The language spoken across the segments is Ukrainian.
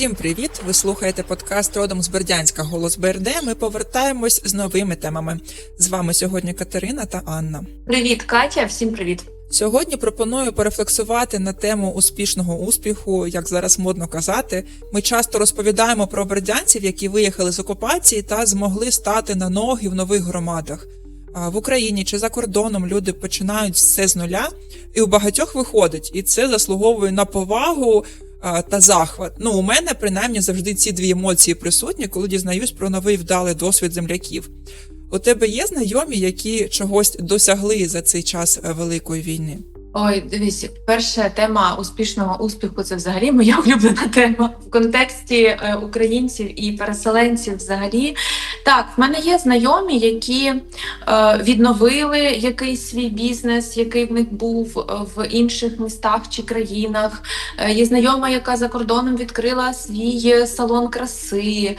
Всім привіт! Ви слухаєте подкаст родом з Бердянська Голос БРД. Ми повертаємось з новими темами. З вами сьогодні Катерина та Анна. Привіт, Катя, всім привіт. Сьогодні пропоную порефлексувати на тему успішного успіху, як зараз модно казати. Ми часто розповідаємо про бердянців, які виїхали з окупації та змогли стати на ноги в нових громадах. В Україні чи за кордоном люди починають все з нуля, і у багатьох виходить, і це заслуговує на повагу та захват. Ну, у мене принаймні завжди ці дві емоції присутні, коли дізнаюсь про новий вдалий досвід земляків. У тебе є знайомі, які чогось досягли за цей час е, великої війни? Ой, дивись, перша тема успішного успіху це взагалі моя улюблена тема в контексті е, українців і переселенців. Взагалі, так, в мене є знайомі, які е, відновили якийсь свій бізнес, який в них був е, в інших містах чи країнах. Є знайома, яка за кордоном відкрила свій салон краси.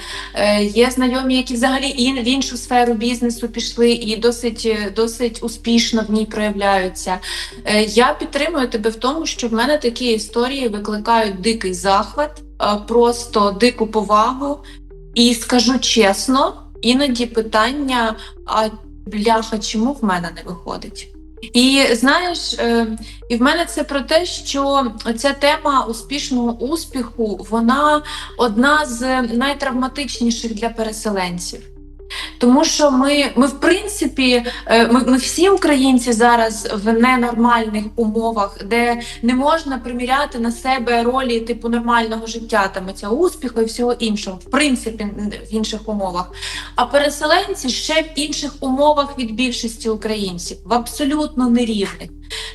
Є знайомі, які взагалі ін- в іншу сферу бізнесу пішли і досить, досить успішно в ній проявляються. Я підтримую тебе в тому, що в мене такі історії викликають дикий захват, е, просто дику повагу. І скажу чесно, іноді питання: а бляха, чому в мене не виходить? І знаєш, е, і в мене це про те, що ця тема успішного успіху, вона одна з найтравматичніших для переселенців. Тому що ми, ми в принципі, е, ми, ми всі українці зараз в ненормальних умовах, де не можна приміряти на себе ролі типу нормального життя, там цього успіху і всього іншого, в принципі, в інших умовах. А переселенці ще в інших умовах від більшості українців, в абсолютно нерівних.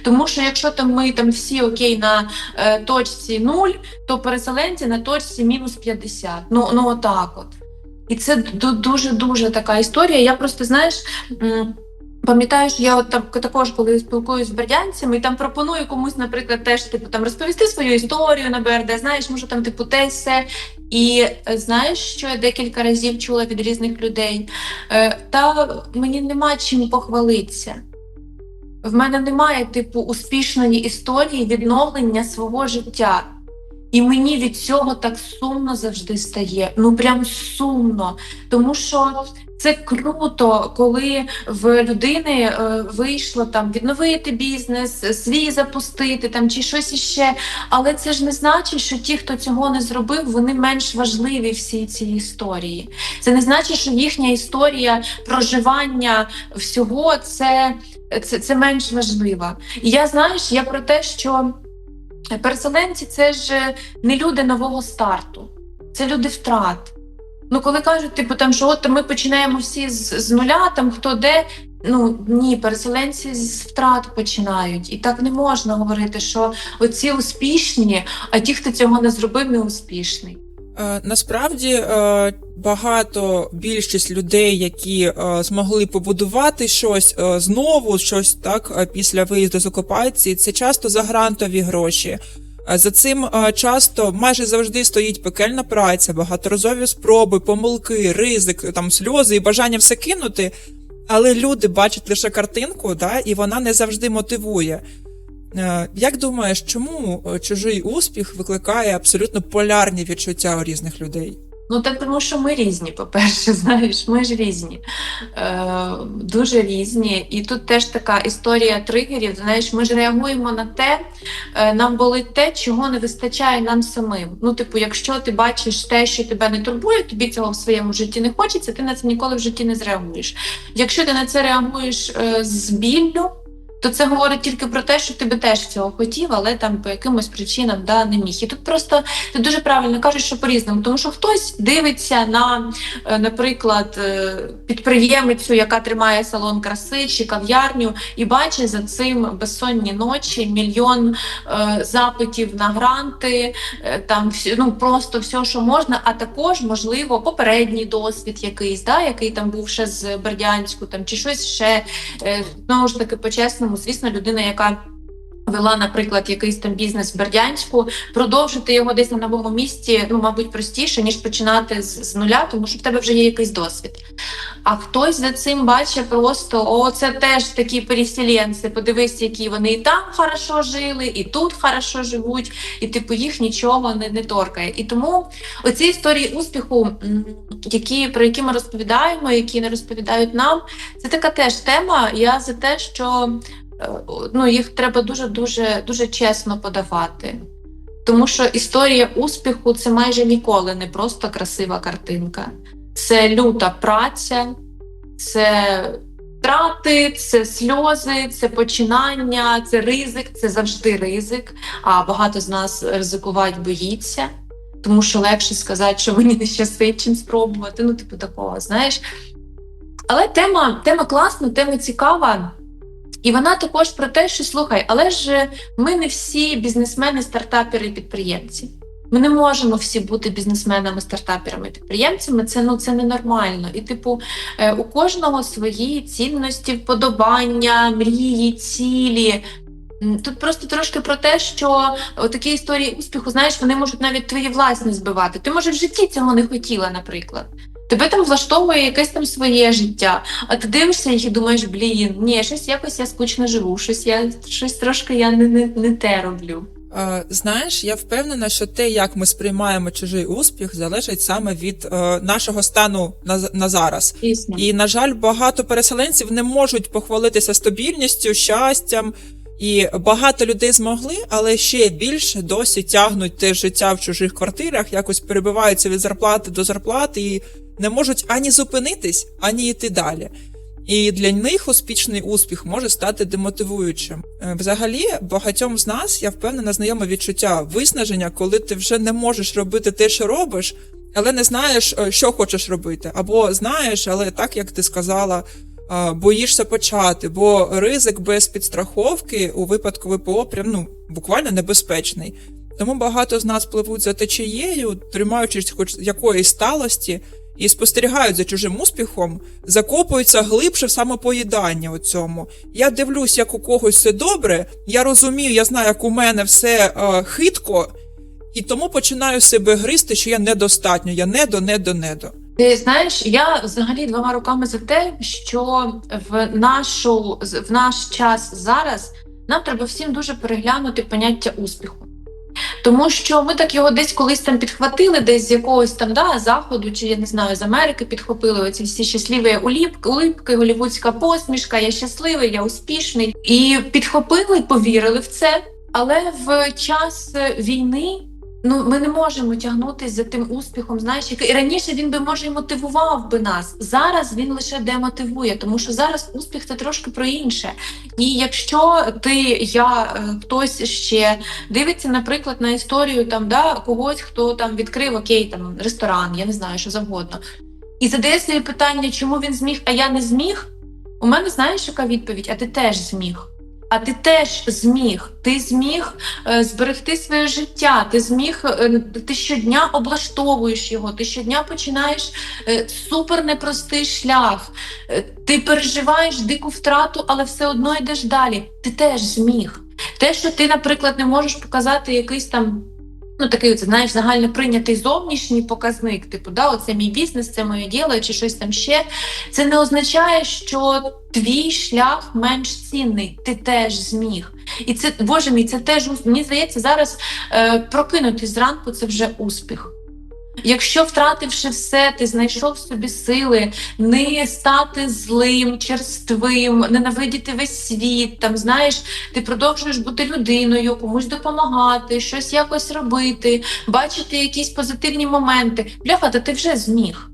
Тому що якщо там ми там всі окей на е, точці 0, то переселенці на точці мінус 50. Ну, ну отак от. І це дуже дуже така історія. Я просто знаєш. Пам'ятаю, що я от там також, коли спілкуюся з бердянцями, і там пропоную комусь, наприклад, теж типу там розповісти свою історію на БРД, знаєш, може там типу те все. І е, знаєш, що я декілька разів чула від різних людей. Е, Та мені нема чим похвалитися. В мене немає типу успішної історії відновлення свого життя. І мені від цього так сумно завжди стає. Ну прям сумно. Тому що це круто, коли в людини е, вийшло там відновити бізнес, свій запустити там чи щось іще. Але це ж не значить, що ті, хто цього не зробив, вони менш важливі всій цій історії. Це не значить, що їхня історія проживання всього це, це, це менш важлива. І я знаєш, я про те, що. Переселенці це ж не люди нового старту, це люди втрат. Ну, коли кажуть, типу, там, що от ми починаємо всі з, з нуля, там хто де. Ну ні, переселенці з втрат починають. І так не можна говорити, що оці успішні, а ті, хто цього не зробив, не успішний. Е, Насправді е, багато більшість людей, які е, змогли побудувати щось знову, щось так після виїзду з окупації, це часто за грантові гроші. За цим часто майже завжди стоїть пекельна праця, багаторазові спроби, помилки, ризик, там сльози і бажання все кинути. Але люди бачать лише картинку, да, і вона не завжди мотивує. Е, Як думаєш, чому е, чужий успіх викликає абсолютно полярні відчуття у різних людей? Ну так тому, що ми різні, по-перше, знаєш, ми ж різні, е, дуже різні. І тут теж така історія тригерів. Знаєш, ми ж реагуємо на те, е, нам болить те, чого не вистачає нам самим. Ну, типу, якщо ти бачиш те, що тебе не турбує, тобі цього в своєму житті не хочеться, ти на це ніколи в житті не зреагуєш. Якщо ти на це реагуєш е, з біллю, то це говорить тільки про те, що ти би теж цього хотів, але там по якимось причинам да, не міг. І тут просто ти дуже правильно кажеш, що по-різному, тому що хтось дивиться на, е, наприклад, е, підприємицю, яка тримає салон краси чи кав'ярню, і бачить за цим безсонні ночі, мільйон е, запитів на гранти, е, там ну просто все, що можна, а також можливо попередній досвід якийсь, да, який там був ще з Бердянську, там чи щось ще. Е, знову ж таки звісно, людина, яка Вела, наприклад, якийсь там бізнес в Бердянську, продовжити його десь на новому місці, ну, мабуть, простіше, ніж починати з, з нуля, тому що в тебе вже є якийсь досвід. А хтось за цим бачить просто: о, це теж такі переселенці. Подивись, які вони і там хорошо жили, і тут хорошо живуть, і типу їх нічого не, не торкає. І тому оці історії успіху, які про які ми розповідаємо, які не розповідають нам, це така теж тема. Я за те, що ну, їх треба дуже дуже дуже чесно подавати. Тому що історія успіху це майже ніколи не просто красива картинка. Це люта праця, це втрати, це сльози, це починання, це ризик, це завжди ризик. А багато з нас ризикувати боїться, тому що легше сказати, що мені не щастить, чим спробувати. Ну, типу такого, знаєш. Але тема, тема класна, тема цікава. І вона також про те, що слухай, але ж ми не всі бізнесмени, стартапери і підприємці. Ми не можемо всі бути бізнесменами, стартаперами, підприємцями. Це ну це ненормально. І, типу, е, у кожного свої цінності, вподобання, мрії, цілі. Тут просто трошки про те, що такі історії успіху, знаєш, вони можуть навіть твої власні збивати. Ти може в житті цього не хотіла, наприклад. Тебе там влаштовує якесь там своє життя, а ти дивишся їх і думаєш, блін, ні, щось якось я скучно живу, щось я щось трошки я не, не, не те роблю. Е, Знаєш, я впевнена, що те, як ми сприймаємо чужий успіх, залежить саме від е, нашого стану на, на зараз. Дійсно. І, на жаль, багато переселенців не можуть похвалитися стабільністю, щастям. І багато людей змогли, але ще більше досі тягнуть те життя в чужих квартирах, якось перебиваються від зарплати до зарплати і не можуть ані зупинитись, ані йти далі. І для них успішний успіх може стати демотивуючим. Е, Взагалі, багатьом з нас я впевнена знайоме відчуття виснаження, коли ти вже не можеш робити те, що робиш, але не знаєш, е, що хочеш робити, або знаєш, але так як ти сказала, е, боїшся почати, бо ризик без підстраховки у випадку ВПО прям ну буквально небезпечний. Тому багато з нас пливуть за течією, тримаючись хоч якоїсь сталості, і спостерігають за чужим успіхом, закопуються глибше в самопоїдання у цьому. Я дивлюсь, як у когось все добре, я розумію, я знаю, як у мене все е, хитко, і тому починаю себе гризти, що я недостатньо, я недо, недо, недо. Ти знаєш, я взагалі двома руками за те, що в нашу в наш час зараз нам треба всім дуже переглянути поняття успіху. Тому що ми так його десь колись там підхватили, десь з якогось там да, заходу, чи я не знаю, з Америки підхопили оці всі щасливі уліпки, улипки, голівудська посмішка, я щасливий, я успішний. І підхопили, повірили в це. Але в час війни ну ми не можемо тягнутися за тим успіхом. Знаєш, який раніше він би може і мотивував би нас. Зараз він лише демотивує, тому що зараз успіх це трошки про інше. І якщо ти, я, е, хтось ще дивиться, наприклад, на історію там да когось, хто там відкрив окей, там ресторан, я не знаю, що завгодно, і задає собі питання, чому він зміг, а я не зміг. У мене знаєш, яка відповідь? А ти теж зміг. А ти теж зміг. Ти зміг е, зберегти своє життя. Ти зміг, е, ти щодня облаштовуєш його. Ти щодня починаєш е, супер непростий шлях. Ти переживаєш дику втрату, але все одно йдеш далі. Ти теж зміг. Те, що ти, наприклад, не можеш показати якийсь там. Ну, такий, це, знаєш, загально прийнятий зовнішній показник, типу, да, оце мій бізнес, це моє діло, чи щось там ще. Це не означає, що твій шлях менш цінний, ти теж зміг. І це, боже мій, це теж мені здається, зараз е, прокинутись зранку це вже успіх. Якщо втративши все, ти знайшов собі сили не стати злим, черствим, ненавидіти весь світ, там знаєш, ти продовжуєш бути людиною, комусь допомагати, щось якось робити, бачити якісь позитивні моменти. Бляха, та ти вже зміг.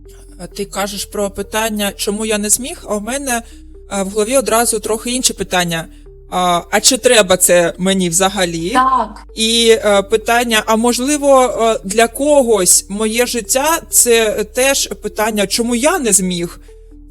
Ти кажеш про питання, чому я не зміг, а у мене в голові одразу трохи інше питання. А, а чи треба це мені взагалі? Так, І е, питання: а можливо, е, для когось моє життя це теж питання, чому я не зміг?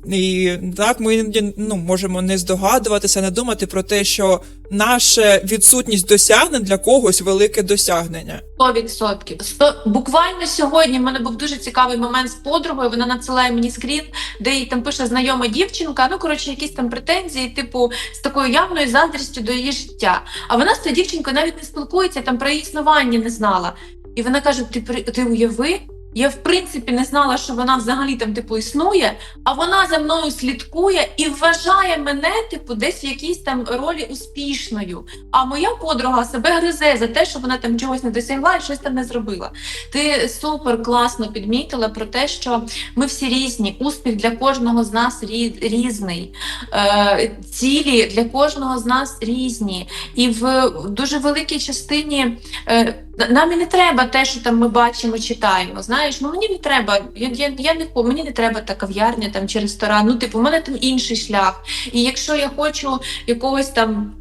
І так ми іноді, ну, можемо не здогадуватися, не думати про те, що наша відсутність досягнень для когось велике досягнення. 100%. Сто... Буквально сьогодні в мене був дуже цікавий момент з подругою. Вона надсилає мені скрін, де їй там пише знайома дівчинка. Ну коротше, якісь там претензії, типу, з такою явною заздрістю до її життя. А вона з тією дівчинкою навіть не спілкується, там про її існування не знала. І вона каже: Ти ти уяви? Я в принципі не знала, що вона взагалі там типу існує, а вона за мною слідкує і вважає мене, типу, десь в якійсь там ролі успішною. А моя подруга себе гризе за те, що вона там чогось не досягла і щось там не зробила. Ти супер класно підмітила про те, що ми всі різні. Успіх для кожного з нас рі- різний. Е, цілі для кожного з нас різні. І в дуже великій частині е, нам і не треба те, що там ми бачимо, читаємо. Знаєш, ну мені не треба. Я, я, я не мені не треба та кав'ярня там чи ресторан. Ну, типу, у мене там інший шлях. І якщо я хочу якогось там.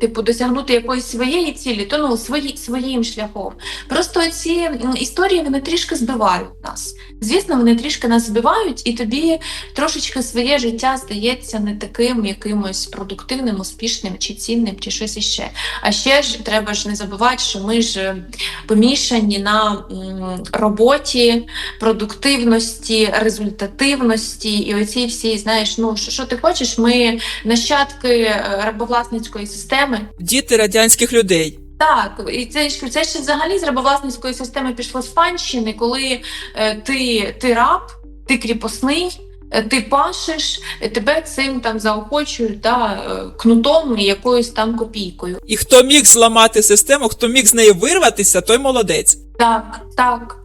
Типу, досягнути якоїсь своєї цілі, то ну свої, своїм шляхом. Просто ці історії вони трішки збивають нас. Звісно, вони трішки нас збивають, і тобі трошечки своє життя здається не таким якимось продуктивним, успішним чи цінним, чи щось іще. А ще ж треба ж не забувати, що ми ж помішані на роботі, продуктивності, результативності і оці всі, знаєш, ну що, що ти хочеш, ми нащадки е, рабовласницької системи. Діти радянських людей. Так, і це ж це ще взагалі з рабовласницької системи пішло з панщини, коли е, ти, ти раб, ти кріпосний. е, Ти пашеш, е, тебе цим там заохочують да, е, кнутом і якоюсь там копійкою. І хто міг зламати систему, хто міг з неї вирватися, той молодець. Так, так.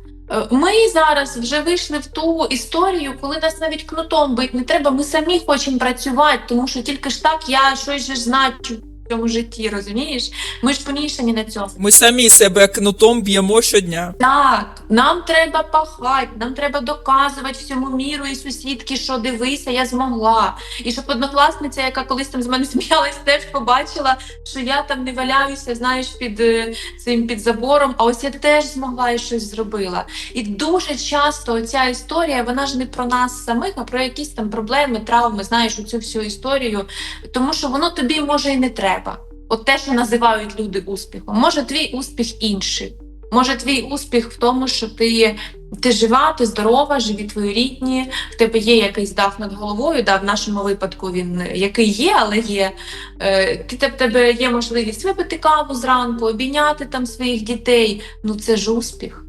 Ми зараз вже вийшли в ту історію, коли нас навіть кнутом бить не треба. Ми самі хочемо працювати, тому що тільки ж так я щось же ж значу цьому житті, розумієш? Ми ж помішані на цьому. Ми самі себе кнутом б'ємо щодня. Так, нам треба пахати, нам треба доказувати всьому міру і сусідки, що дивися, я змогла. І щоб однокласниця, яка колись там з мене сміялась, теж побачила, що я там не валяюся, знаєш, під е, цим під забором. А ось я теж змогла і щось зробила. І дуже часто ця історія, вона ж не про нас самих, а про якісь там проблеми, травми, знаєш, у цю всю історію, тому що воно тобі може і не треба. От те, що називають люди успіхом, може твій успіх інший. Може, твій успіх в тому, що ти, ти жива, ти здорова, живі твої рідні, в тебе є якийсь дах над головою. Да, в нашому випадку він який є, але є. Е, ти, в тебе є можливість випити каву зранку, обійняти там своїх дітей. Ну це ж успіх.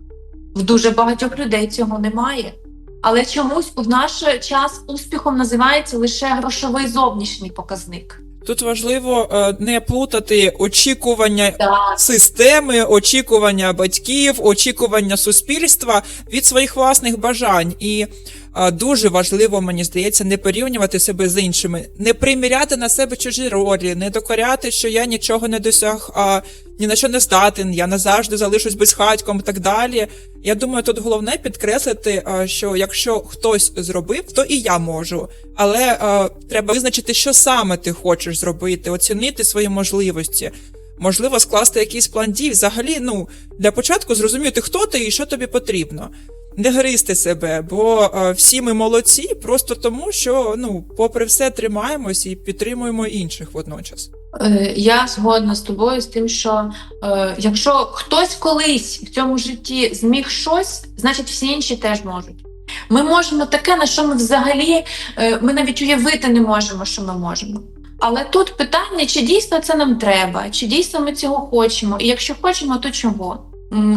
В дуже багатьох людей цього немає. Але чомусь у наш час успіхом називається лише грошовий зовнішній показник. Тут важливо е, не плутати очікування Так. системи, очікування батьків, очікування суспільства від своїх власних бажань. І е, дуже важливо, мені здається, не порівнювати себе з іншими, не приміряти на себе чужі ролі, не докоряти, що я нічого не досяг, а ні на що не здатен, я назавжди залишусь безхатьком і так далі. Я думаю, тут головне підкреслити, е, що якщо хтось зробив, то і я можу. Але е, треба визначити, що саме ти хочеш зробити, оцінити свої можливості. Можливо, скласти якийсь план дій. Взагалі, ну для початку зрозуміти, хто ти і що тобі потрібно. Не гризти себе, бо е, всі ми молодці, просто тому, що ну, попри все, тримаємось і підтримуємо інших водночас. Е, Я згодна з тобою з тим, що е, якщо хтось колись в цьому житті зміг щось, значить всі інші теж можуть. Ми можемо таке, на що ми взагалі е, ми навіть уявити не можемо, що ми можемо. Але тут питання, чи дійсно це нам треба, чи дійсно ми цього хочемо, і якщо хочемо, то чого?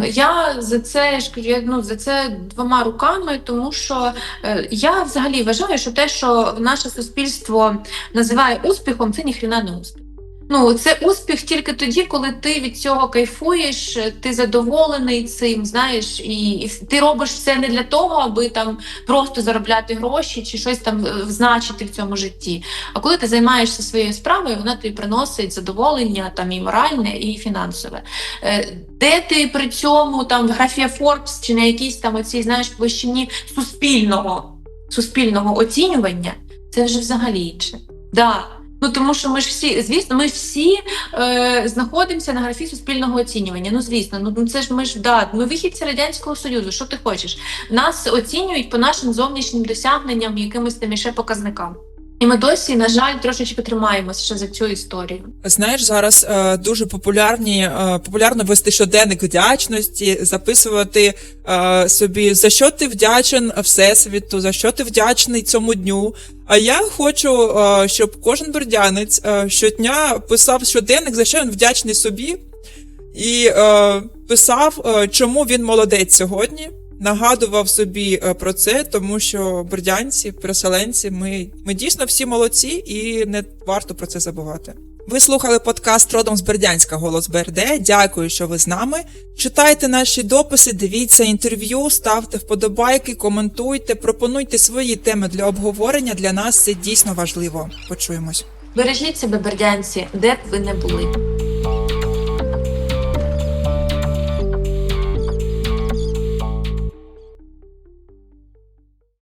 Я за це ж ну, за це двома руками, тому що е, я взагалі вважаю, що те, що наше суспільство називає успіхом, це ніхрена не успіх. Ну, це успіх тільки тоді, коли ти від цього кайфуєш, ти задоволений цим, знаєш, і, і ти робиш все не для того, аби там просто заробляти гроші чи щось там е, значити в цьому житті. А коли ти займаєшся своєю справою, вона тобі приносить задоволення там і моральне, і фінансове. Е, Де ти при цьому там в графія Forbes чи на якійсь там оцій знаєш площині суспільного, суспільного оцінювання, це вже взагалі інше. Да. Ну тому що ми ж всі, звісно, ми всі е, знаходимося на графі суспільного оцінювання. Ну звісно, ну це ж ми ж да, ми вихідці радянського союзу. Що ти хочеш? Нас оцінюють по нашим зовнішнім досягненням, якимось там іще показникам. І ми досі, на жаль, трошечки тримаємося ще за цю історію. Знаєш, зараз е, дуже популярні, е, популярно вести щоденник вдячності, записувати е, собі за що ти вдячен всесвіту, за що ти вдячний цьому дню. А я хочу, е, щоб кожен бердянець е, щодня писав щоденник, за що він вдячний собі, і е, писав, е, чому він молодець сьогодні. Нагадував собі е, про це, тому що бердянці, переселенці, ми, ми дійсно всі молодці, і не варто про це забувати. Ви слухали подкаст родом з Бердянська Голос БРД. Дякую, що ви з нами. Читайте наші дописи, дивіться інтерв'ю, ставте вподобайки, коментуйте, пропонуйте свої теми для обговорення. Для нас це дійсно важливо. Почуємось. Бережіть себе, бердянці, де б ви не були.